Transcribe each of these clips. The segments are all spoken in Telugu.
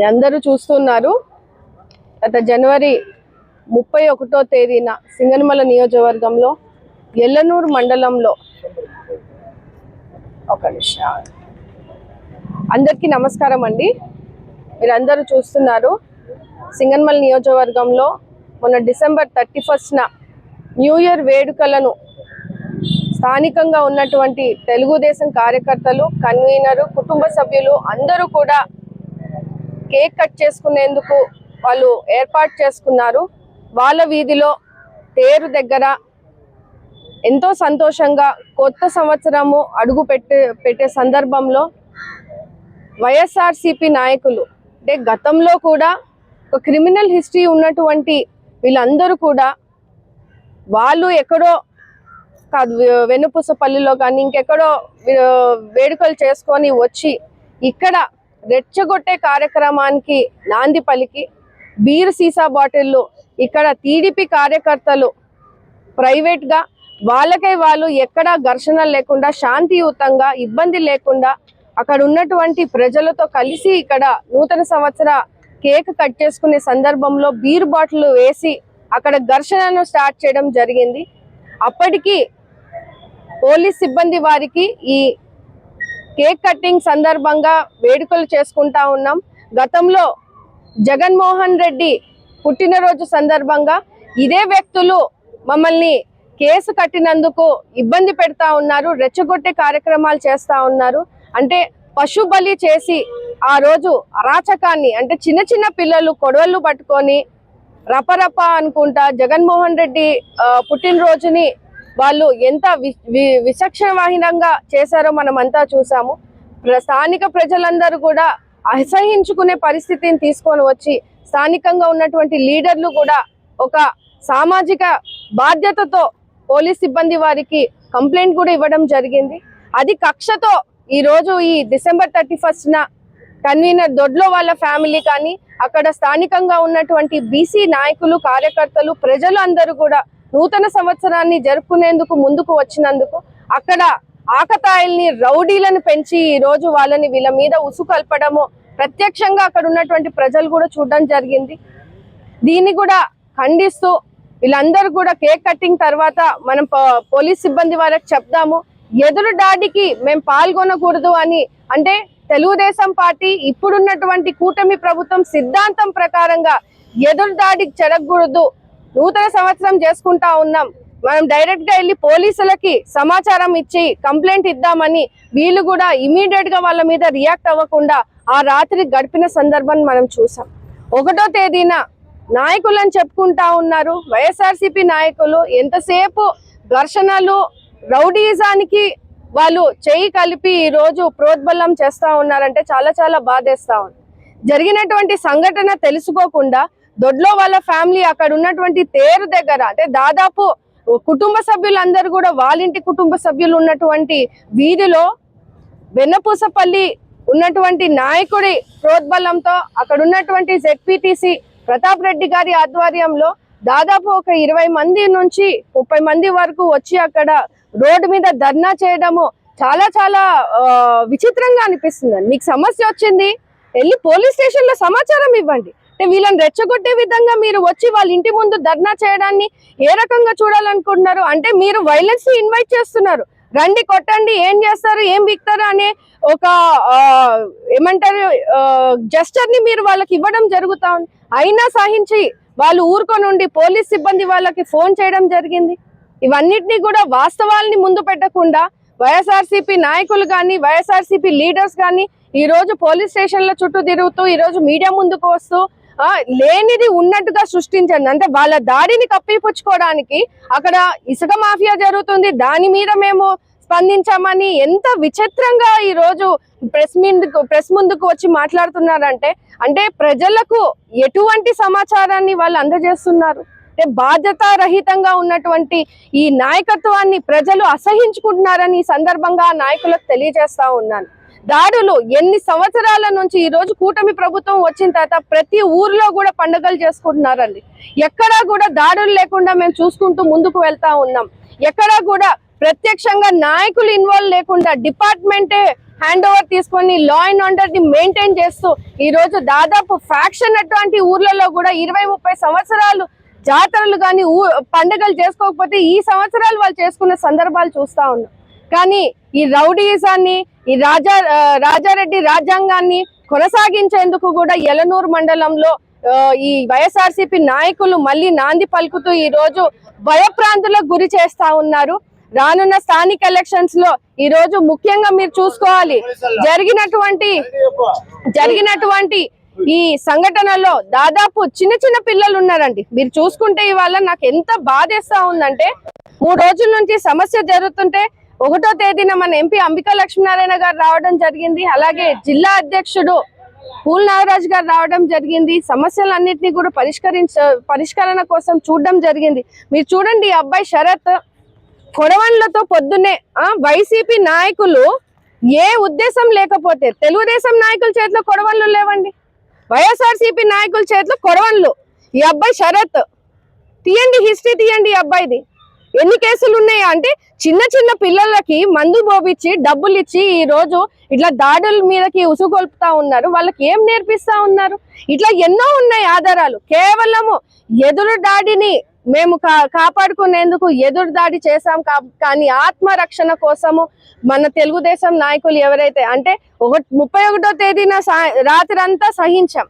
మీ అందరూ చూస్తున్నారు. గత జనవరి ముప్పై ఒకటో తేదీన సింగనమల నియోజకవర్గంలో ఎల్లనూరు మండలంలో ఒక నిమిషం. అందరికీ నమస్కారం అండి. మీరందరూ చూస్తున్నారు. సింగన్మల్ నియోజకవర్గంలో మొన్న డిసెంబర్ థర్టీ ఫస్ట్న న్యూ ఇయర్ వేడుకలను స్థానికంగా ఉన్నటువంటి తెలుగుదేశం కార్యకర్తలు కన్వీనరు కుటుంబ సభ్యులు అందరూ కూడా కేక్ కట్ చేసుకునేందుకు వాళ్ళు ఏర్పాటు చేసుకున్నారు. వాళ్ళ వీధిలో తేరు దగ్గర ఎంతో సంతోషంగా కొత్త సంవత్సరము అడుగు పెట్టే పెట్టే సందర్భంలో వైఎస్ఆర్సిపి నాయకులు అంటే గతంలో కూడా ఒక క్రిమినల్ హిస్టరీ ఉన్నటువంటి వీళ్ళందరూ కూడా వాళ్ళు ఎక్కడో కాదు వెనుపూసపల్లిలో కానీ ఇంకెక్కడో వేడుకలు చేసుకొని వచ్చి ఇక్కడ రెచ్చగొట్టే కార్యక్రమానికి నాంది పలికి బీర్ సీసా బాటిల్లో ఇక్కడ టీడీపీ కార్యకర్తలు ప్రైవేట్గా వాళ్ళకై వాళ్ళు ఎక్కడా ఘర్షణ లేకుండా శాంతియుతంగా ఇబ్బంది లేకుండా అక్కడ ఉన్నటువంటి ప్రజలతో కలిసి ఇక్కడ నూతన సంవత్సర కేక్ కట్ చేసుకునే సందర్భంలో బీర్ బాటిల్ వేసి అక్కడ ఘర్షణను స్టార్ట్ చేయడం జరిగింది. అప్పటికి పోలీస్ సిబ్బంది వారికి ఈ కేక్ కటింగ్ సందర్భంగా వేడుకలు చేసుకుంటా ఉన్నాం. గతంలో జగన్మోహన్ రెడ్డి పుట్టినరోజు సందర్భంగా ఇదే వ్యక్తులు మమ్మల్ని కేసు కట్టినందుకు ఇబ్బంది పెడతా ఉన్నారు రెచ్చగొట్టే కార్యక్రమాలు చేస్తా ఉన్నారు. అంటే పశు బలి చేసి ఆ రోజు అరాచకాన్ని అంటే చిన్న చిన్న పిల్లలు కొడవళ్ళు పట్టుకొని రపరప అనుకుంటా జగన్మోహన్ రెడ్డి పుట్టినరోజుని వాళ్ళు ఎంత విచక్షణవాహినంగా విచక్షణవాహీనంగా చేశారో మనం అంతా చూసాము. ప్ర- స్థానిక ప్రజలందరూ కూడా అసహించుకునే పరిస్థితిని తీసుకొని వచ్చి స్థానికంగా ఉన్నటువంటి లీడర్లు కూడా ఒక సామాజిక బాధ్యతతో పోలీస్ సిబ్బంది వారికి కంప్లైంట్ కూడా ఇవ్వడం జరిగింది. అది కక్షతో ఈరోజు ఈ డిసెంబర్ థర్టీ ఫస్ట్న కన్వీనర్ దొడ్లో వాళ్ళ ఫ్యామిలీ కానీ అక్కడ స్థానికంగా ఉన్నటువంటి బీసీ నాయకులు కార్యకర్తలు ప్రజలు అందరూ కూడా నూతన సంవత్సరాన్ని జరుపుకునేందుకు ముందుకు వచ్చినందుకు అక్కడ ఆకతాయిల్ని రౌడీలను పెంచి ఈ రోజు వాళ్ళని వీళ్ళ మీద ఉసుకల్పడము ప్రత్యక్షంగా అక్కడ ఉన్నటువంటి ప్రజలు కూడా చూడడం జరిగింది. దీన్ని కూడా ఖండిస్తూ వీళ్ళందరూ కూడా కేక్ కట్టింగ్ తర్వాత మనం పోలీస్ సిబ్బంది వాళ్ళకి చెప్దాము. ఎదురు దాడికి మేము పాల్గొనకూడదు అని అంటే తెలుగుదేశం పార్టీ ఇప్పుడున్నటువంటి కూటమి ప్రభుత్వం సిద్ధాంతం ప్రకారంగా ఎదురు దాడికి చెడకూడదు నూతన సంవత్సరం చేసుకుంటా ఉన్నాం. మనం డైరెక్ట్గా వెళ్ళి పోలీసులకి సమాచారం ఇచ్చి కంప్లైంట్ ఇద్దామని వీళ్ళు కూడా ఇమీడియట్గా వాళ్ళ మీద రియాక్ట్ అవ్వకుండా ఆ రాత్రి గడిపిన సందర్భాన్ని మనం చూసాం. ఒకటో తేదీన నాయకులని చెప్పుకుంటా ఉన్నారు. వైఎస్ఆర్సీపీ నాయకులు ఎంతసేపు ఘర్షణలు రౌడీజానికి వాళ్ళు చేయి కలిపి ఈరోజు ప్రోద్బలం చేస్తూ ఉన్నారంటే చాలా చాలా బాధేస్తా ఉంది. జరిగినటువంటి సంఘటన తెలుసుకోకుండా దొడ్లో వాళ్ళ ఫ్యామిలీ అక్కడ ఉన్నటువంటి తేరు దగ్గర అంటే దాదాపు కుటుంబ సభ్యులందరూ కూడా వాళ్ళింటి కుటుంబ సభ్యులు ఉన్నటువంటి వీధిలో వెన్నపూసపల్లి ఉన్నటువంటి నాయకుడి ప్రోద్బలంతో అక్కడ ఉన్నటువంటి జెడ్పీటీసీ ప్రతాప్ రెడ్డి గారి ఆధ్వర్యంలో దాదాపు ఒక ఇరవై మంది నుంచి ముప్పై మంది వరకు వచ్చి అక్కడ రోడ్డు మీద ధర్నా చేయడము చాలా చాలా విచిత్రంగా అనిపిస్తుంది మీకు సమస్య వచ్చింది వెళ్ళి పోలీస్ స్టేషన్లో సమాచారం ఇవ్వండి. అంటే వీళ్ళని రెచ్చగొట్టే విధంగా మీరు వచ్చి వాళ్ళ ఇంటి ముందు ధర్నా చేయడాన్ని ఏ రకంగా చూడాలనుకుంటున్నారు? అంటే మీరు వైలెన్స్ ఇన్వైట్ చేస్తున్నారు. రండి కొట్టండి ఏం చేస్తారు ఏం బిక్తారు అనే ఒక ఏమంటారు జస్టర్ని మీరు వాళ్ళకి ఇవ్వడం జరుగుతా ఉంది అయినా సహించి వాళ్ళు ఊరుకొని ఉండి పోలీస్ సిబ్బంది వాళ్ళకి ఫోన్ చేయడం జరిగింది. ఇవన్నిటినీ కూడా వాస్తవాల్ని ముందు పెట్టకుండా వైఎస్ఆర్సీపీ నాయకులు కానీ వైఎస్ఆర్సీపీ లీడర్స్ కానీ ఈ రోజు పోలీస్ స్టేషన్ల చుట్టూ తిరుగుతూ ఈ రోజు మీడియా ముందుకు వస్తూ లేనిది ఉన్నట్టుగా సృష్టించండి. అంటే వాళ్ళ దాడిని కప్పిపుచ్చుకోవడానికి అక్కడ ఇసుక మాఫియా జరుగుతుంది. దాని మీద మేము స్పందించామని ఎంత విచిత్రంగా ఈ రోజు ప్రెస్ ముందుకు ప్రెస్ ముందుకు వచ్చి మాట్లాడుతున్నారంటే అంటే ప్రజలకు ఎటువంటి సమాచారాన్ని వాళ్ళు అందజేస్తున్నారు? అంటే బాధ్యత రహితంగా ఉన్నటువంటి ఈ నాయకత్వాన్ని ప్రజలు అసహించుకుంటున్నారని ఈ సందర్భంగా ఆ నాయకులకు తెలియజేస్తా ఉన్నాను. దాడులు ఎన్ని సంవత్సరాల నుంచి ఈ రోజు కూటమి ప్రభుత్వం వచ్చిన తర్వాత ప్రతి ఊర్లో కూడా పండుగలు చేసుకుంటున్నారండి. ఎక్కడా కూడా దాడులు లేకుండా మేము చూసుకుంటూ ముందుకు వెళ్తా ఉన్నాం. ఎక్కడా కూడా ప్రత్యక్షంగా నాయకులు ఇన్వాల్వ్ లేకుండా డిపార్ట్మెంటే హ్యాండ్ ఓవర్ తీసుకొని లా అండ్ ఆర్డర్ని మెయింటైన్ చేస్తూ ఈ రోజు దాదాపు ఫ్యాక్షన్ అటువంటి ఊర్లలో కూడా ఇరవై ముప్పై సంవత్సరాలు జాతరలు కానీ ఊ పండుగలు చేసుకోకపోతే ఈ సంవత్సరాలు వాళ్ళు చేసుకున్న సందర్భాలు చూస్తా ఉన్నాం. కానీ ఈ రౌడీజాన్ని ఈ రాజా రాజారెడ్డి రాజ్యాంగాన్ని కొనసాగించేందుకు కూడా ఎలనూరు మండలంలో ఈ వైఎస్ఆర్సీపీ నాయకులు మళ్ళీ నాంది పలుకుతూ ఈ రోజు భయప్రాంతులకు గురి చేస్తా ఉన్నారు. రానున్న స్థానిక ఎలక్షన్స్లో ఈ రోజు ముఖ్యంగా మీరు చూసుకోవాలి. జరిగినటువంటి జరిగినటువంటి ఈ సంఘటనలో దాదాపు చిన్న చిన్న పిల్లలు ఉన్నారండి. మీరు చూసుకుంటే ఇవాళ నాకు ఎంత బాధేస్తా ఉందంటే మూడు రోజుల నుంచి సమస్య జరుగుతుంటే ఒకటో తేదీన మన ఎంపీ అంబికా లక్ష్మీనారాయణ గారు రావడం జరిగింది. అలాగే జిల్లా అధ్యక్షుడు పూల్ నాగరాజు గారు రావడం జరిగింది. సమస్యలన్నింటినీ కూడా పరిష్కరించ పరిష్కరణ కోసం చూడడం జరిగింది. మీరు చూడండి ఈ అబ్బాయి శరత్ కొడవన్లతో పొద్దున్నే వైసీపీ నాయకులు ఏ ఉద్దేశం లేకపోతే తెలుగుదేశం నాయకుల చేతిలో కొడవన్లు లేవండి. వైఎస్ఆర్సీపీ నాయకుల చేతిలో కొడవన్లు. ఈ అబ్బాయి శరత్. తీయండి హిస్టరీ తీయండి ఈ అబ్బాయిది. ఎన్ని కేసులు ఉన్నాయి అంటే చిన్న చిన్న పిల్లలకి మందు పోపిచ్చి డబ్బులు ఇచ్చి ఈ రోజు ఇట్లా దాడుల మీదకి ఉసుగొల్పుతా ఉన్నారు. వాళ్ళకి ఏం నేర్పిస్తా ఉన్నారు? ఇట్లా ఎన్నో ఉన్నాయి ఆధారాలు. కేవలము ఎదురు దాడిని మేము కా కాపాడుకునేందుకు ఎదురు దాడి చేశాం కా- కానీ ఆత్మరక్షణ కోసము మన తెలుగుదేశం నాయకులు ఎవరైతే అంటే ఒక ముప్పై ఒకటో తేదీన సా- రాత్రంతా సహించాం.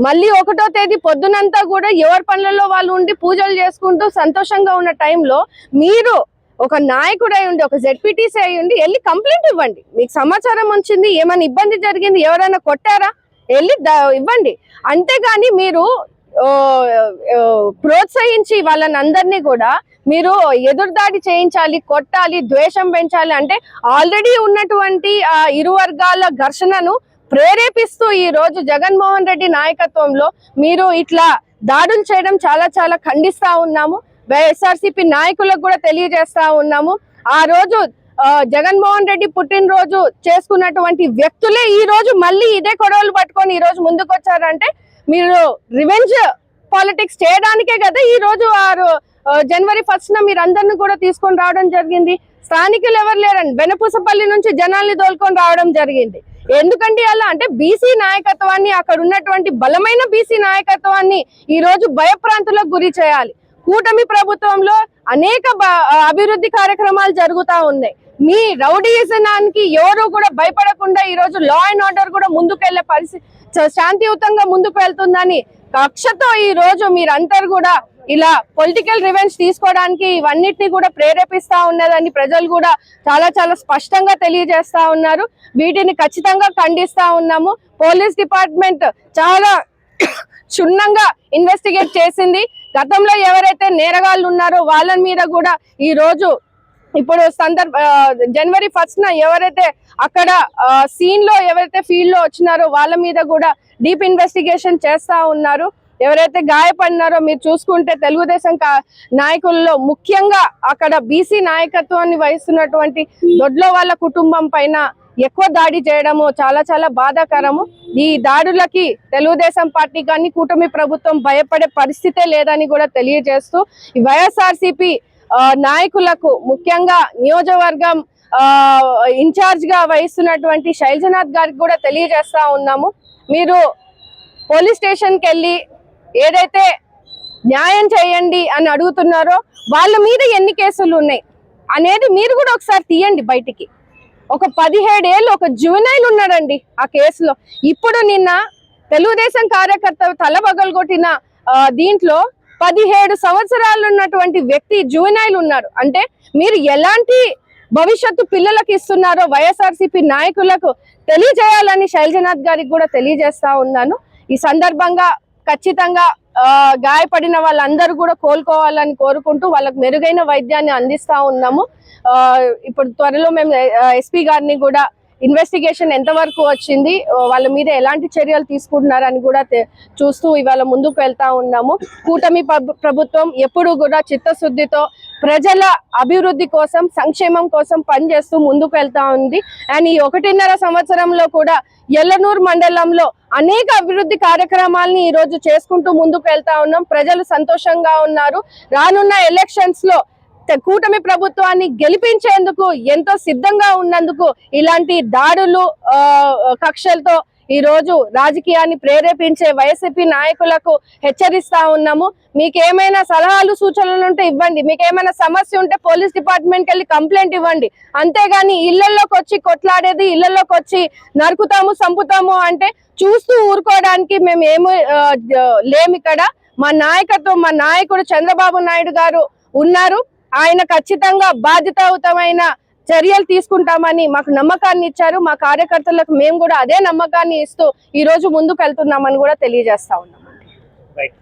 మళ్ళీ ఒకటో తేదీ పొద్దునంతా కూడా ఎవరి పనులలో వాళ్ళు ఉండి పూజలు చేసుకుంటూ సంతోషంగా ఉన్న టైంలో మీరు ఒక నాయకుడై ఉండి ఒక జెడ్పీటీసీ అయి ఉండి వెళ్ళి కంప్లైంట్ ఇవ్వండి. మీకు సమాచారం వచ్చింది ఏమైనా ఇబ్బంది జరిగింది ఎవరైనా కొట్టారా? వెళ్ళి ద- ఇవ్వండి. అంతేగాని మీరు ప్రోత్సహించి వాళ్ళని అందరినీ కూడా మీరు ఎదురుదాడి చేయించాలి కొట్టాలి ద్వేషం పెంచాలి అంటే ఆల్రెడీ ఉన్నటువంటి ఇరు వర్గాల ఘర్షణను ప్రేరేపిస్తూ ఈ రోజు జగన్మోహన్ రెడ్డి నాయకత్వంలో మీరు ఇట్లా దాడులు చేయడం చాలా చాలా ఖండిస్తా ఉన్నాము. వైఎస్ఆర్సీపీ నాయకులకు కూడా తెలియజేస్తా ఉన్నాము. ఆ రోజు జగన్మోహన్ రెడ్డి పుట్టినరోజు చేసుకున్నటువంటి వ్యక్తులే ఈ రోజు మళ్ళీ ఇదే గొడవలు పట్టుకొని ఈ రోజు ముందుకు వచ్చారంటే మీరు రివెంజ్ పాలిటిక్స్ చేయడానికే కదా ఈ రోజు వారు జనవరి ఫస్ట్ న మీరు అందరిని కూడా తీసుకొని రావడం జరిగింది. స్థానికులు ఎవరు లేరండి బెనపూసపల్లి నుంచి జనాల్ని తోలుకొని రావడం జరిగింది. ఎందుకంటే అలా? అంటే బీసీ నాయకత్వాన్ని అక్కడ ఉన్నటువంటి బలమైన బీసీ నాయకత్వాన్ని ఈ రోజు భయప్రాంతులకు గురి చేయాలి. కూటమి ప్రభుత్వంలో అనేక అభివృద్ధి కార్యక్రమాలు జరుగుతూ ఉన్నాయి. మీ రౌడీజనానికి ఎవరు కూడా భయపడకుండా ఈ రోజు లా అండ్ ఆర్డర్ కూడా ముందుకెళ్ళే పరిస్థితి శాంతియుతంగా ముందుకు వెళ్తుందని కక్షతో ఈ రోజు మీరందరు కూడా ఇలా పొలిటికల్ రివెంజ్ తీసుకోవడానికి ఇవన్నిటిని కూడా ప్రేరేపిస్తా ఉన్నదని ప్రజలు కూడా చాలా చాలా స్పష్టంగా తెలియజేస్తా ఉన్నారు. వీటిని ఖచ్చితంగా ఖండిస్తా ఉన్నాము. పోలీస్ డిపార్ట్మెంట్ చాలా క్షుణ్ణంగా ఇన్వెస్టిగేట్ చేసింది. గతంలో ఎవరైతే నేరగాళ్ళు ఉన్నారో వాళ్ళ మీద కూడా ఈ రోజు ఇప్పుడు సందర్భ జనవరి ఫస్ట్ న ఎవరైతే అక్కడ సీన్లో ఎవరైతే ఫీల్డ్లో వచ్చినారో వాళ్ళ మీద కూడా డీప్ ఇన్వెస్టిగేషన్ చేస్తా ఉన్నారు. ఎవరైతే గాయపడినారో మీరు చూసుకుంటే తెలుగుదేశం కా- నాయకుల్లో ముఖ్యంగా అక్కడ బీసీ నాయకత్వాన్ని వహిస్తున్నటువంటి దొడ్లో వాళ్ళ కుటుంబం పైన ఎక్కువ దాడి చేయడము చాలా చాలా బాధాకరము. ఈ దాడులకి తెలుగుదేశం పార్టీ కానీ కూటమి ప్రభుత్వం భయపడే పరిస్థితే లేదని కూడా తెలియజేస్తూ వైఎస్ఆర్సిపి వైఎస్ఆర్సీపీ నాయకులకు ముఖ్యంగా నియోజకవర్గం ఆ, ఇన్ఛార్జ్గా వహిస్తున్నటువంటి శైలజనాథ్ గారికి కూడా తెలియజేస్తా ఉన్నాము. మీరు పోలీస్ స్టేషన్కి వెళ్ళి ఏదైతే న్యాయం చేయండి అని అడుగుతున్నారో వాళ్ళ మీద ఎన్ని కేసులు ఉన్నాయి అనేది మీరు కూడా ఒకసారి తీయండి బయటికి. ఒక పదిహేడు ఏళ్ళు ఒక జూనైల్ ఉన్నాడండి ఆ కేసులో. ఇప్పుడు నిన్న తెలుగుదేశం కార్యకర్త తల పగలగొట్టిన దీంట్లో పదిహేడు సంవత్సరాలు ఉన్నటువంటి వ్యక్తి జూనైల్ ఉన్నాడు. అంటే మీరు ఎలాంటి భవిష్యత్తు పిల్లలకు ఇస్తున్నారో వైఎస్ఆర్సీపీ నాయకులకు తెలియజేయాలని శైలజనాథ్ గారికి కూడా తెలియజేస్తా ఉన్నాను. ఈ సందర్భంగా ఖచ్చితంగా గాయపడిన వాళ్ళందరూ కూడా కోలుకోవాలని కోరుకుంటూ వాళ్ళకు మెరుగైన వైద్యాన్ని అందిస్తూ ఉన్నాము. ఇప్పుడు త్వరలో మేము ఎస్పీ గారిని కూడా ఇన్వెస్టిగేషన్ ఎంతవరకు వచ్చింది వాళ్ళ మీద ఎలాంటి చర్యలు తీసుకుంటున్నారని కూడా చూస్తూ ఇవాళ ముందుకు వెళ్తా ఉన్నాము. కూటమి ప్రభుత్వం ఎప్పుడు కూడా చిత్తశుద్ధితో ప్రజల అభివృద్ధి కోసం సంక్షేమం కోసం పనిచేస్తూ ముందుకు వెళ్తా ఉంది. అండ్ ఈ ఒకటిన్నర సంవత్సరంలో కూడా ఎల్లనూరు మండలంలో అనేక అభివృద్ధి కార్యక్రమాలని ఈ రోజు చేసుకుంటూ ముందుకు వెళ్తా ఉన్నాం. ప్రజలు సంతోషంగా ఉన్నారు. రానున్న ఎలక్షన్స్లో కూటమి ప్రభుత్వాన్ని గెలిపించేందుకు ఎంతో సిద్ధంగా ఉన్నందుకు ఇలాంటి దాడులు కక్షలతో ఈ రోజు రాజకీయాన్ని ప్రేరేపించే వైసీపీ నాయకులకు హెచ్చరిస్తా ఉన్నాము. మీకు ఏమైనా సలహాలు సూచనలు ఉంటే ఇవ్వండి. మీకు ఏమైనా సమస్య ఉంటే పోలీస్ డిపార్ట్మెంట్కి వెళ్ళి కంప్లైంట్ ఇవ్వండి. అంతేగాని ఇళ్ళలోకి వచ్చి కొట్లాడేది ఇళ్ళలోకి వచ్చి నరుకుతాము చంపుతాము అంటే చూస్తూ ఊరుకోవడానికి మేము ఏమి లేము ఇక్కడ. మా నాయకత్వం మా నాయకుడు చంద్రబాబు నాయుడు గారు ఉన్నారు. ఆయన ఖచ్చితంగా బాధ్యతాయుతమైన చర్యలు తీసుకుంటామని మాకు నమ్మకాన్ని ఇచ్చారు. మా కార్యకర్తలకు మేము కూడా అదే నమ్మకాన్ని ఇస్తూ ఈ రోజు ముందుకు వెళ్తున్నామని కూడా తెలియజేస్తా ఉన్నాం రైట్